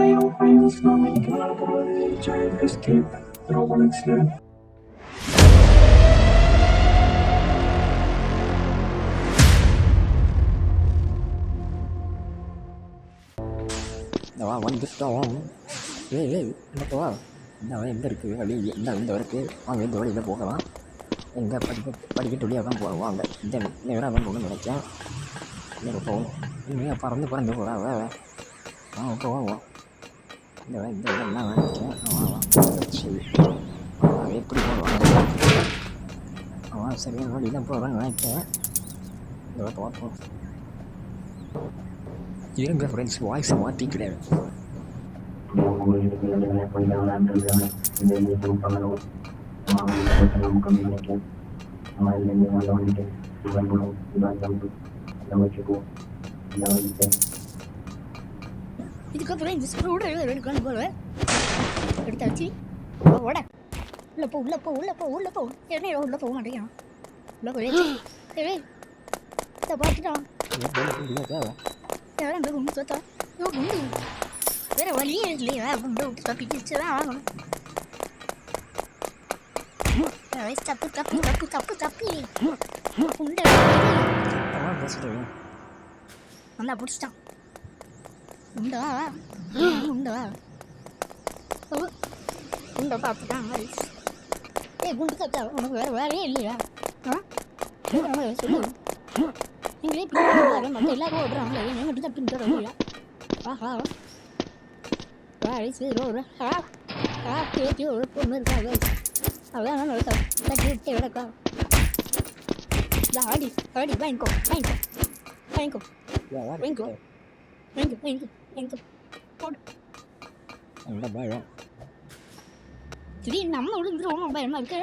பயணம் பயணம் நாம் இன்னைக்கு நடக்க போகிறது வா வந்துட்டோம் ஏய் ஏய் என்னப்பா என்ன எங்கே இருக்குது அப்படியே என்ன இந்த வரைக்கு வாங்க இந்த வழி போகலாம் எங்கே படிக்க படிக்கட்டு வழியாக தான் போவாங்க இந்த இந்த வேறு அவன் போகணும்னு நினைச்சேன் இல்லை போவோம் இனிமேல் பறந்து பறந்து போகிறா அவள் ஆ போவோம் இந்த இந்த இதெல்லாம் வாங்கிட்டேன் அவன் எப்படி போடுவாங்க அவன் சரியான வழி தான் போகிறான் வாங்கிட்டேன் இதெல்லாம் பார்ப்போம் இருங்க ஃப்ரெண்ட்ஸ் வாய்ஸை மாற்றிக்கிறேன் நம்ம இதுக்கப்புறம் இந்த ஸ்க்ரூட எடுக்கணும் போல எடுத்தாச்சு. ஓட. உள்ள போ உள்ள போ உள்ள போ உள்ள போ. என்ன உள்ள போக மாட்டேங்கிறான்? உள்ள போய் இதை பார்த்துட்டான் யாரும் இந்த குண்டு தோத்தா இவன் குண்டு. வேற வழியே இல்லையா. குண்டை விட்டு தப்பிச்சு தான் ஆகணும். தப்பு தப்பு தப்பு தப்பு தப்பு. குண்டை. நல்லா பிடிச்சிட்டான். உண்டா? உண்டா? உண்டை பார்த்துட்டான் ஏய் குண்டு தத்தா உனக்கு வேற வேலையே இல்லையா? ஆ? சொல்லு. நீங்களே பின்னாடி மற்ற எல்லாரும் ஓடுறாங்களே. நீ மட்டும் தான் பின் தரவில்லை ஆஹா. சரி ஒரு ஆ ஆ ஒரு பொண்ணு இருக்காங்க. அதான் நடக்கா தட்டி விட்டு கிடக்கா. ஆடி ஆடி வாங்கிக்கோ வாங்கிக்கோ. வாங்கிக்கோ. வாங்கிக்கோ. வாங்கிக்கோ வாங்கிக்கோ. வாங்கிக்கோ போடு. பயம்? திடீர்னு நம்ம விழுந்துருவோம் பயமா இருக்கு.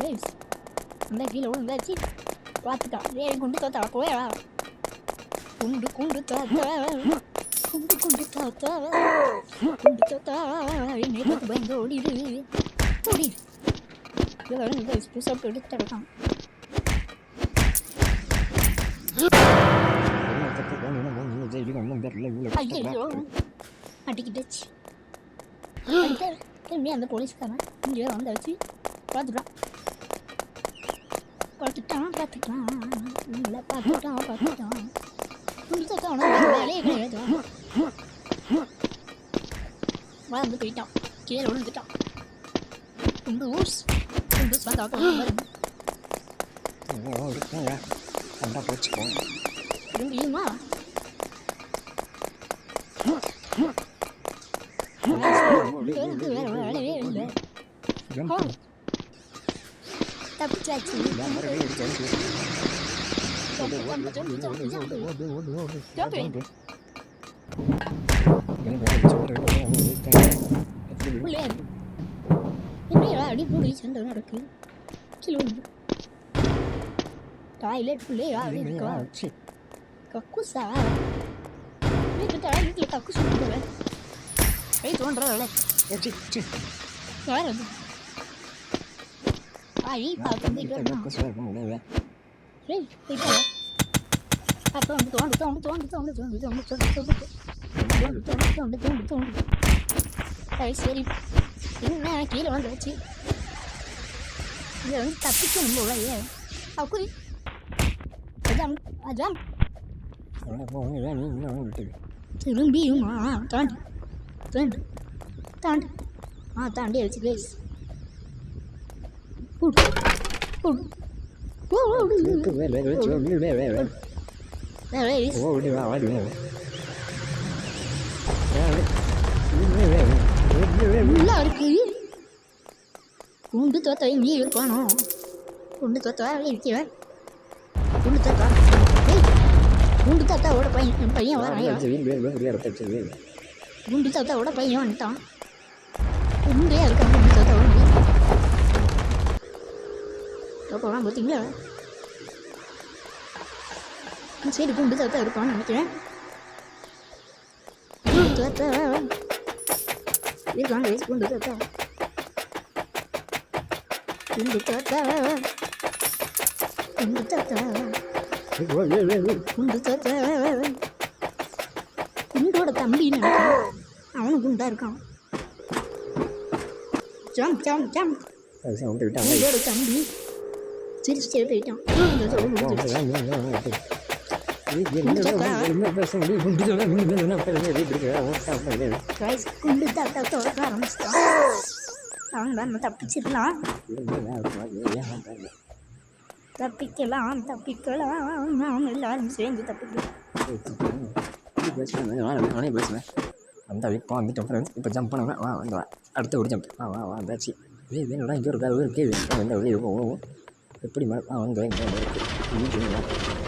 கைஸ் அந்த கீழே விழுந்தாச்சு. பார்த்துட்டான் ஏய் குண்டு தாத்தா போயா? குண்டு குண்டு தாத்தா. குண்டு குண்டு தாத்தா. குண்டு தாத்தா. என்னை பார்த்து பயந்து ஓடிடு. எல்லாரும் இந்த புதுசாக போயிட்டு தடுக்கலாம் அந்த போலீஸ்காரன் இங்கே வந்து வச்சு பார்த்துட்டான். பார்த்துட்டான் பார்த்துட்டான். நல்லா பார்த்துட்டான் பார்த்துட்டான். முடிச்சக்கா வளர்ந்து போயிட்டான். கீழே விழுந்துட்டான். ரொம்ப ஊர்ஸ் 이거 어디 있냐? 안다 보치고. 이런 이런 거야. Thank you. போடி சண்டை நடக்கு டாய்லெட் உள்ளே யாரு இருக்கா கக்குசா வீட்டில் கக்குசு கொடுக்குறேன் கை தோன்றதில்ல யார் அது ஆயி பார்த்து அப்போ வந்து தோண்டு தோண்டு தோண்டு தோண்டு தோண்டு தோண்டு தோண்டு தோண்டு தோண்டு தோண்டு தோண்டு தோண்டு தோண்டு சரி சரி என்ன கீழே வந்துச்சு இதை வந்து ஏன் அக்குறி அஜாம் அஜாம் திரும்பியுமா தாண்டி தாண்டி தாண்டி. ஆ தாண்டி அடிச்சு கைஸ் போடு போடு போடு வேற உள்ள இருக்கு குண்டு தோத்த இங்கே இருப்பானோ குண்டு தோத்த இருக்கிறேன் குண்டு தாத்தா குண்டு தாத்தாவோட பையன் பையன் வரான். குண்டு தாத்தாவோட பையன் வந்துட்டான் குண்டே இருக்கான் குண்டு தாத்தாவோட போகலாம் பார்த்தீங்களா சரி குண்டு தாத்தா இருப்பான்னு நினைக்கிறேன். குண்டு தாத்தா இருக்காங்க குண்டு தாத்தா குண்டு தாத்தா குண்டு தாத்தா குண்டு தாத்தா குண்டோட தம்பின்னு அவனும் குண்டா இருக்கான் ஜம் ஜம் ஜம் குண்டோட தம்பி சிரிச்சிட்டே போயிட்டான் குண்டு தாத்தா தோற்க ஆரம்பிச்சிட்டான் அவங்க நம்ம தப்பிச்சிடலாம் தப்பிக்கலாம் தப்பிக்கலாம் நாம் எல்லாரும் சேர்ந்து தப்பிக்கலாம் நானே பேசுவேன் அந்த இப்போ வந்துட்டோம் இப்போ ஜம்ப் பண்ணுவேன் வா வந்து வா அடுத்த ஒரு ஜம்ப் வா வா வா வந்தாச்சு ஏய் வேணும்டா இங்கே ஒரு ஒரு கேள்வி எந்த வெளியே எப்படி மேடம் ஆ வந்து இங்கே இருக்கு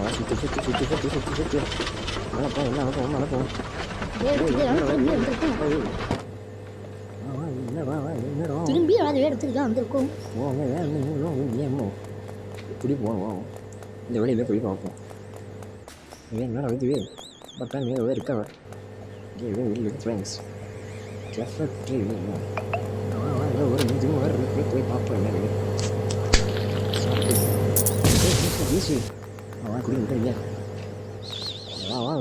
வா சுத்து சுத்து சுத்து சுத்தி சுத்தி சுத்தி மேலே போ என்ன அனுப்பும் அனுப்பும் திரும்பி அதை எடுத்துட்டு தான் வந்திருக்கோம் போங்க ஏன் ஏமோ இப்படி போவோம் இந்த வழியில் போய் பார்ப்போம் ஏன் மேலே வருதுவே பார்த்தா மேலே ஃப்ரெண்ட்ஸ் ஒரு நிஜமாக போய் பார்ப்போம் என்ன அவன் குடிங்க வா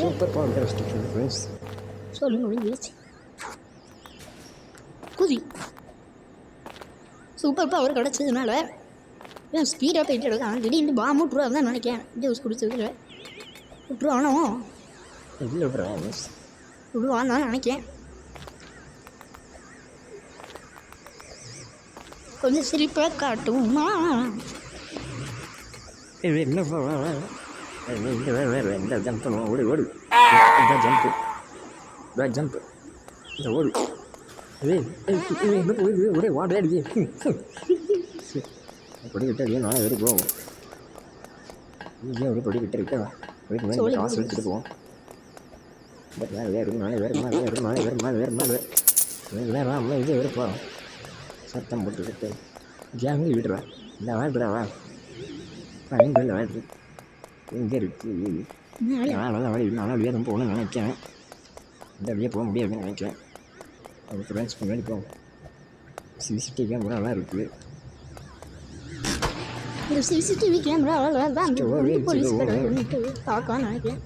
சூப்பர் பவர் ஃப்ரெண்ட்ஸ் குதி சூப்பர் பவர் கிடச்சதுனால இவன் ஸ்பீடாக போயிட்டு இருக்கான் திடீர்னு பாம்பு விட்ருவா தான் நினைக்கிறேன் ஜூஸ் குடிச்சதுல விட்ருவானோ இல்லை ஃப்ரெண்ட்ஸ் விடுவான் தான் நினைக்கிறேன். கொஞ்சம் சிரிப்பாக காட்டுமா என்ன இந்த ஜம்ப் ஓடு ஓடு இந்த ஜம்ப் இந்த ஜம்ப் இந்த ஓடு ஒரே வாடகை அடிக்கு படி கிட்ட அடிக்க நான் எடுத்து போவோம் இருக்கா அதுக்கு மேலே காசு எடுத்துட்டு போவோம் வேறு நாளை வேறு நாளை நாளை வேறு நாளை வேறு நாளை வேறு வேறு வேறு இது சத்தம் போட்டுக்கிட்டு ஜாமி விடுறா இந்த வாழ்றா வா. பயங்கர வாழ்று எங்கே இருக்கு. நாளாக வழி நாளாக வழியாக ரொம்ப போகணும்னு நினைக்கிறேன். இந்த வழியாக போக முடியாதுன்னு நினைக்கிறேன். அவங்க ஃப்ரெண்ட்ஸ் முன்னாடி போகும் சிசிடிவி கேமரா நல்லா இருக்குது இந்த சிசிடிவி கேமரா அவ்வளோ தான் போலீஸ் பார்க்கலாம் நினைக்கிறேன்.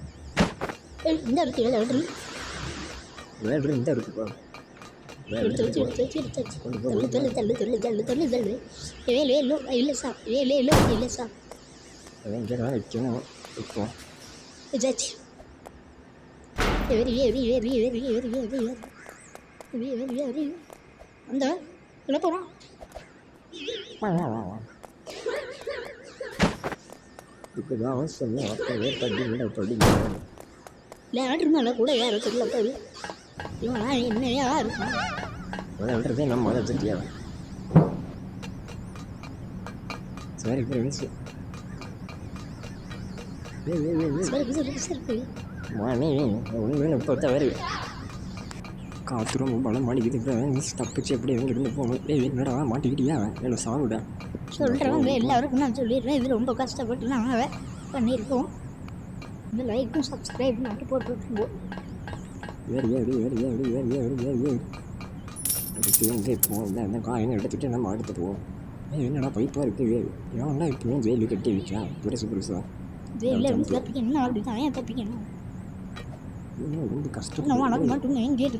இந்த இடத்துல வேட்ரு இந்த இருக்குப்பா எடுத்து வச்சு எடுத்து வச்சு எடுத்து வச்சு தள்ளு தள்ளு தள்ளு தள்ளு தள்ளு தள்ளு தள்ளு வேலை இல்லை இல்லை சார் வேலை இல்லை இல்லை சார் வச்சாச்சு ஏறி ஏறி ஏறி ஏறி வெறி ஏறி அந்த என்ன போகிறோம் இப்போதான் வா வா வா இப்போ மேலே கூட ஏற தெரியல இவனா என்னையா இருக்கான் விளையாடுறதே நம்ம அதை தெரியாது சரி ஃப்ரெண்ட்ஸ் முப்பத்தா வருது. காற்று ரொம்ப பலம் மாட்டிக்கிது ஃப்ரெண்ட்ஸ் தப்பிச்சு எப்படி இருந்து போகணும் ஏய் என்னடா மாட்டிக்கிட்டியா? என்ன சாப்பிட சொல்கிறவங்க எல்லாருக்கும் நான் சொல்லிடுறேன். இது ரொம்ப கஷ்டப்பட்டு நாங்கள் பண்ணியிருக்கோம். இந்த லைக்கும் சப்ஸ்கிரைப் மட்டும் போட்டு ஏறு ஏறு ஏறு ஏறு ஏறு ஏறு ஏறு ஏறு அடுத்து எங்கே போவோம் இந்த இந்த காயினை எடுத்துகிட்டு நம்ம அடுத்து போவோம் என்னடா பைப்பாக இருக்குது ஏறு ஏன்னா இப்போயும் ஜெயிலு கட்டி வச்சா பெருசு பெருசா ரொம்ப கஷ்டம் கேட்டு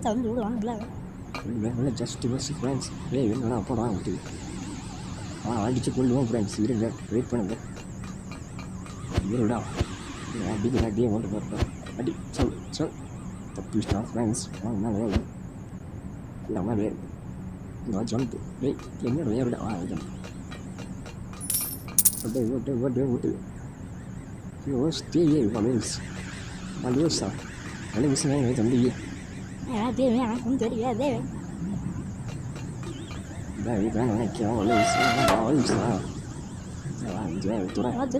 ஜஸ்ட் பஸ் ஃப்ரெண்ட்ஸ் ஏய் என்னடா அப்போ விட்டு ஆ கொள்ளுவோம் ஃப்ரெண்ட்ஸ் இருங்க வெயிட் பண்ணுங்க இருடா அடிக்கிற அடியே ஓட்டு போகிறேன் அடி சொல் சொல் தப்பிச்சிட்டான் ஃப்ரெண்ட்ஸ் என்ன வேலை இந்த மாதிரி வேறு இந்த ஜம்ப் டேய் என்ன வேறு வா ஜம்ப் ஓட்டு ஓட்டு ஓட்டு ஓட்டு ஐயோ ஸ்டேயே பலூன்ஸ் பலூன்ஸா பலூன்ஸ் தம்பி தெரியாது Baby, I wanna kill this. I'm going to kill this.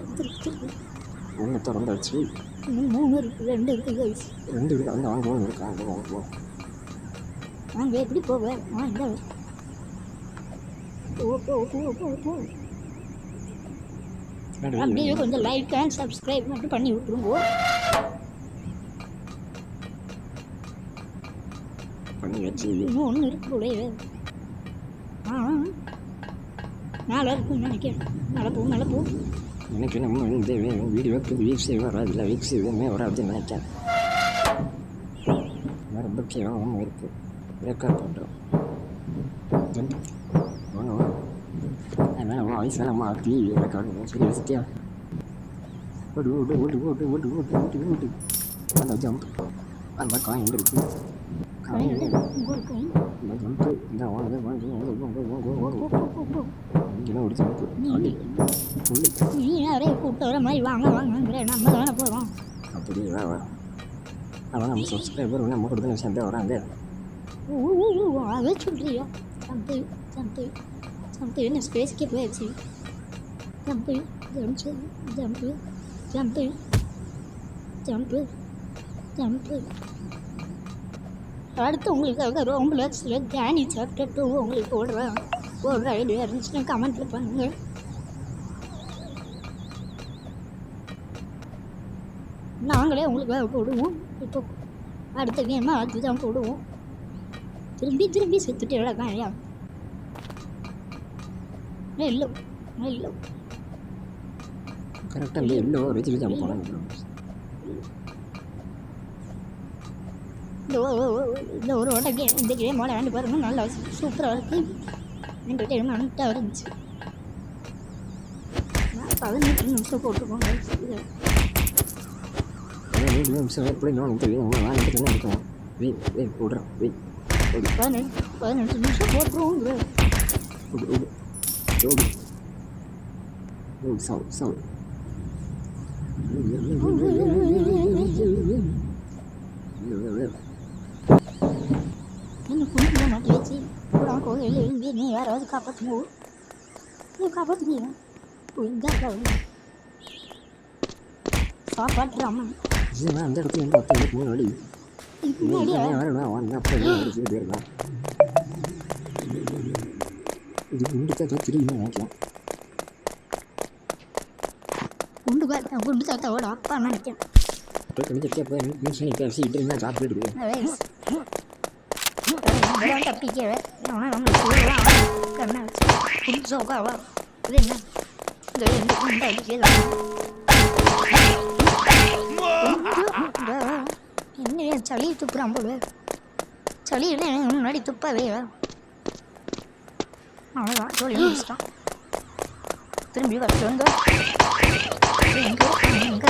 I'm going to kill this. மூணு இருக்குது ரெண்டு இருக்குது ரெண்டு இருக்கு அந்த வாங்க போகணும் இருக்கா அந்த வாங்க போகணும் வாங்க எப்படி போவேன் ஆ இந்த போ போ போ போ போ அப்படியே கொஞ்சம் லைக் அண்ட் சப்ஸ்கிரைப் மட்டும் பண்ணி விட்டுருங்க பண்ணி வச்சு இன்னும் ஒன்று இருக்கு போலே ஆ நாளை நினைக்கிறேன் மேலே போ மேலே போ எனக்கு நம்ம இந்த வீடியோக்கு வீக்ஸே வராதில்ல வீக்ஸ் எதுவுமே வராதுன்னு நினைச்சேன் ரொம்ப கேவலமாக இருக்குது பிரேக்கப் பண்ணுறோம் அதனால் வாய்ஸ் எல்லாம் மாற்றி ரெக்கார்ட் சரி வசதியா ஓடு ஓடு ஓடு ஓடு ஓடு ஓடு ஓடு ஓடு அந்த ஜம்ப் அந்த காயின் இருக்கு காயின் இந்த இந்த இங்கெல்லாம் ஒரு நீங்கள் ஒரே கூப்பிட்டு வர மாதிரி வாங்க வாங்க நம்ம தானே போகிறோம் அப்படி வா வா. அவன் நம்ம சப்ஸ்கிரைபர் நம்ம கொடுத்த விஷயம் தான் வராங்க. அதே சொல்கிறியா தம்பி தம்பி தம்பி நான் ஸ்பேஸ்க்கே போயிடுச்சு தம்பி ஜம்பு ஜம்பு ஜம்பு ஜம்பு ஜம்பு அடுத்து உங்களுக்காக ரோம்புல சில கேனி சாப்பிட்டு உங்களுக்கு ஓடுறேன் ஓடுற ஐடியா இருந்துச்சுன்னா கமெண்ட்டில் பண்ணுங்கள் நாங்களே உங்களுக்காக போடுவோம். இப்போ அடுத்த கேமாக அதுதான் போடுவோம். திரும்பி திரும்பி செத்துட்டு விளக்கம் ஐயா? இல்லை இல்லை கரெக்டாக எல்லோ வச்சு ஜம்ப் பண்ண இந்த ஒரு இந்த ஒரு ஓட்ட கேம் இந்த கேம் விளையாண்டு பாருங்க. நல்லா சூப்பராக இருக்குது அப்படின்னு சொல்லிட்டு ரொம்ப அனுப்பிட்டு இருந்துச்சு பதினஞ்சு நிமிஷம் போட்டுருக்கோங்க பதினஞ்சு நிமிஷம் பிள்ளைங்க வாங்கிட்டு இருக்கோம் வெயிட் வெயிட் போடுறோம் வெயிட் பதினஞ்சு பதினஞ்சு நிமிஷம் போட்டுருவோங்கிற சவு சவு Rồi có bất ngủ Nhưng có bất gì nữa Ui giác rồi Xóa quá rộng Dì mà em đang tiền bảo tiền của nó đi Này đi ạ Nó nó ăn nó phải nó đi được rồi Đi cũng được cái chỉ đi nữa kìa Cũng được vậy, cũng được sao tao đó, tao nó được chứ Tôi cũng được chứ, tôi cũng xin cái gì, tôi cũng đã giáp được rồi நம்மளுக்கு சொல்லலாம் கண்ணை வச்சு புதுசாக உட்காவா இது என்ன இந்த இந்த குண்டு அடிக்கலாம் என்ன சளி துப்புறான் போல சளி இல்லை எனக்கு முன்னாடி துப்பாவே அவ்வளோதான் சொல்லி முடிச்சிட்டான் திரும்பி கஷ்டம் வந்து எங்கே எங்கே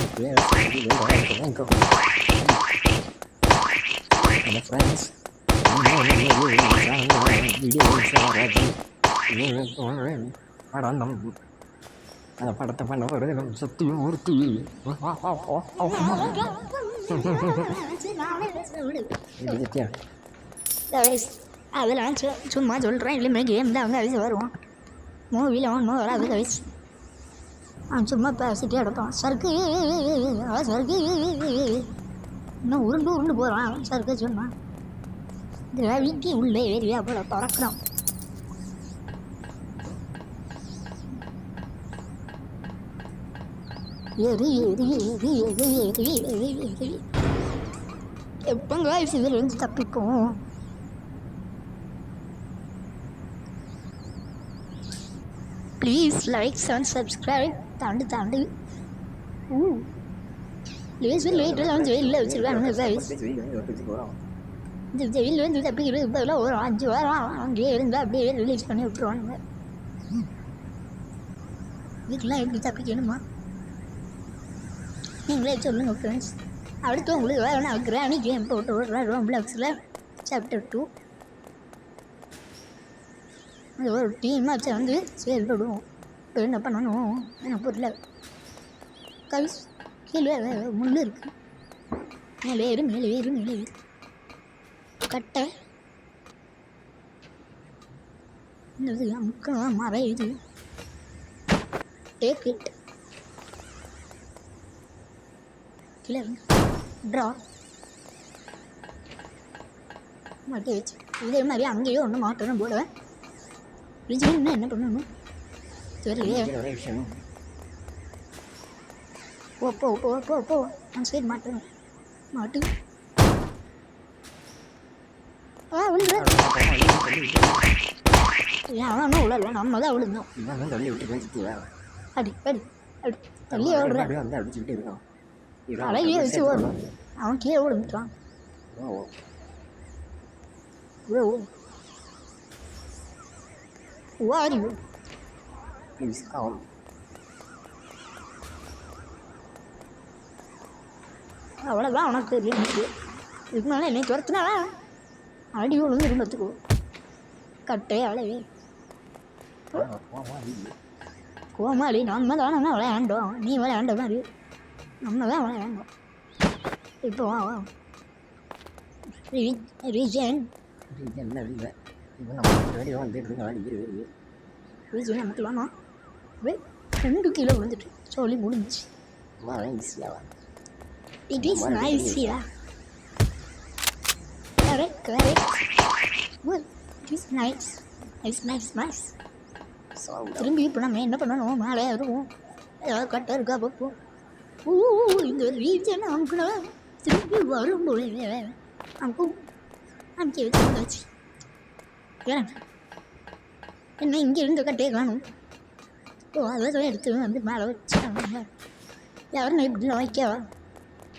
Yeah, அந்த படத்தை பண்ண ஒரு சத்தியும் ஒருத்தி அதெல்லாம் சும்மா சொல்கிறேன் இல்லைமே கேம் தான் அவங்க அவிச்சு வருவோம். மூவியில் ஒன்றும் வராது கவிச்சு அவன் சும்மா பேசிட்டே எடுப்பான் சருக்கு அவன் சருக்கு. இன்னும் உருண்டு உருண்டு போகிறான் அவன் சருக்கு சொன்னான் இந்த உள்ளே ஏரியா போல பறக்கிறான். எரி எரி எரி எரி எரி எரி எரி எப்பங்க இதிலிருந்து தப்பிக்கும். ப்ளீஸ் லைக்ஸ் அண்ட் சப்ஸ்கிரைப் தாண்டு தாண்டு. ஊ. லேசர் லைட்டெல்லாம் ஜெயிலில் வச்சுருக்காங்க இந்த ஜெயிலில் வந்து தப்பி இருபது பதிலாக ஒரு அஞ்சு வாரம் அங்கேயே இருந்து அப்படியே ரிலீஸ் பண்ணி விட்ருவாங்க இதுக்கெல்லாம் எப்படி தப்பிக்கணுமா? நீங்களே சொல்லுங்கள் ஃப்ரெண்ட்ஸ் அடுத்து உங்களுக்கு வேறு நான் கிராணி கேம் போட்டு விட்றேன் ரோம்ப்ளக்ஸில் சாப்டர் டூ அது ஒரு டீமாக சேர்ந்து செயல்படுவோம். இப்போ என்ன பண்ணணும்? எனக்கு புரியல. கை கீழே முள் இருக்கு. மேலே ஏறு மேலே ஏறு மேலே ஏறு. கட்டை. இந்த இது அமுக்கணும் மரம் இது. டேக் இட் கீழே ட்ரா மாட்டி வச்சு. இதே மாதிரி அங்கேயும் ஒன்று மாட்டணும் போடுவேன் விஜய் என்ன பண்ணணும்? தெரியலையே. விஷயம் போ போ போ போ அந்த சைடு மாட்டணும் மாட்டு. ஆ விழுந்து ஏன் அவனும் விழல. நம்ம தான் விழுந்தோம். தள்ளி விட்டு அடி அடி அடி. தள்ளி ஓடுறேன். அடிச்சுக்கிட்டே இருக்கான் தலையே வச்சு ஓடும் அவன் கீழே விழுந்துட்டான் ஓ, ஓ. ஓ வாரி Please come. அவ்வளோதான் உனக்கு லிமிட்டு இதுக்கு மேலே என்னை துரத்துனா? அடி விழுந்து இருந்ததுக்கோ கட்டே அழவே. கோமாளி நம்ம தானே விளையாண்டோம். நீ விளையாண்ட மாதிரி. நம்ம தான் விளையாண்டோம். இப்போ வா வா. ரீஜன் என்ன இல்லை இவன் நம்ம இரு, இரு. ரீஜன் நமக்கு வேணாம். வே ரெண்டு கிலோ விழுந்துட்டு சொல்லி ஈஸியாக is nice here. Correct, correct. Good. It is nice. Nice, nice, nice. சாப்பிட திரும்பி இப்போ நம்ம என்ன பண்ணணும்? மேலே வருவோம் ஏதாவது கட்டை இருக்கா? பார்ப்போம் ஓ இந்த ரீஜன் அமுக்குனா திரும்பி வரும்போது அமுக்கும் அமுக்கி வச்சு என்ன இங்கே இருந்த கட்டையை காணும் அதெல்லாம் எடுத்து வந்து மேலே வச்சுட்டாங்க. யாரும் இப்படிலாம் வைக்கவா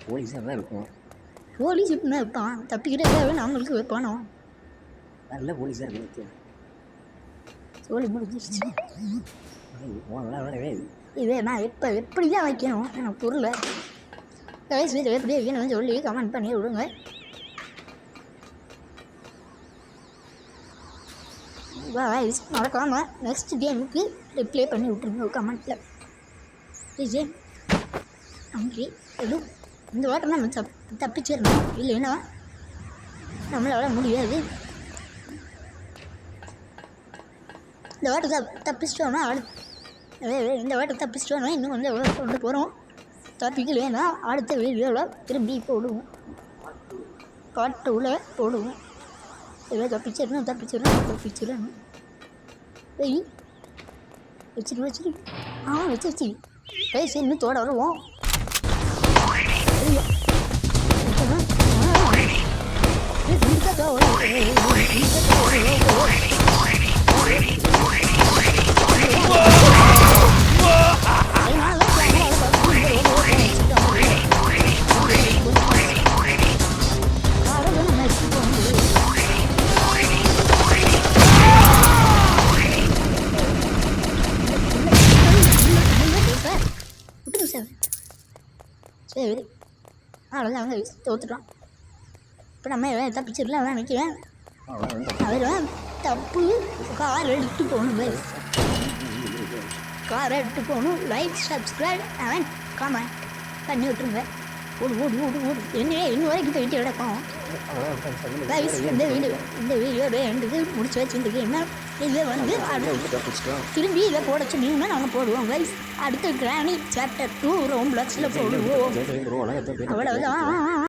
போலீஸாக தான் இருக்கும் போலீஸ் இப்படி வைப்பான் தப்பிக்கிட்டே நம்மளுக்கு வைப்பானோ நல்ல போலீஸாக இருக்கு சொல்லி முடிஞ்சிருச்சு. இதே நான் எப்போ எப்படி தான் வைக்கணும்? எனக்கு புரியல. எப்படி வைக்கணும்னு சொல்லி கமெண்ட் பண்ணி விடுங்க. Guys மறக்காமல் நெக்ஸ்ட் கேமுக்கு ரிப்ளை பண்ணி விட்ருங்க கமெண்ட்டில் விஜய் நன்றி எதுவும் இந்த வாட்டம் நம்ம தப் தப்பிச்சிடணும். இல்லைன்னா நம்மளால் முடியாது. இந்த வாட்டை தப் தப்பிச்சிட்டோன்னா அடுத்து இந்த வாட்டை தப்பிச்சிட்டோன்னா இன்னும் கொஞ்சம் கொண்டு போகிறோம் தப்பிக்கலைன்னா அடுத்த வீடியோவில் திரும்பி போடுவோம். பாட்டுல போடுவோம். ஏதோ தப்பிச்சிடணும் தப்பிச்சிடணும் தப்பிச்சிடணும் வெய் வச்சிரு வச்சிரு. ஆ வச்சு வச்சு பேசி இன்னும் தோட வருவோம் ஐயோ. சரி அவ்வளோதான் அவங்க தோத்துட்டோம். இப்போ நம்ம எதாவது அவன் நினைக்கிறேன் அவர் தப்பு கார் எடுத்து போகணும் பேர் காரை எடுத்து போகணும். லைக் சப்ஸ்கிரைப் அவன் கமெண்ட் பண்ணி விட்டுருங்க. ஓடு ஓடு ஓடு ஓடு. என்ன இன்னும் வரைக்கும் போயிட்டு கிடக்கும். இந்த வீடியோ இந்த வீடியோட எண்டுக்கு முடிச்சு வச்சுருக்கு என்ன இதை வந்து அது திரும்பி இதை போட சொன்னீங்கன்னா நாங்கள் போடுவோம் கைஸ் அடுத்த கிராணி சாப்டர் டூ ரோம் பிளக்ஸில் போடுவோம் அவ்வளோதான்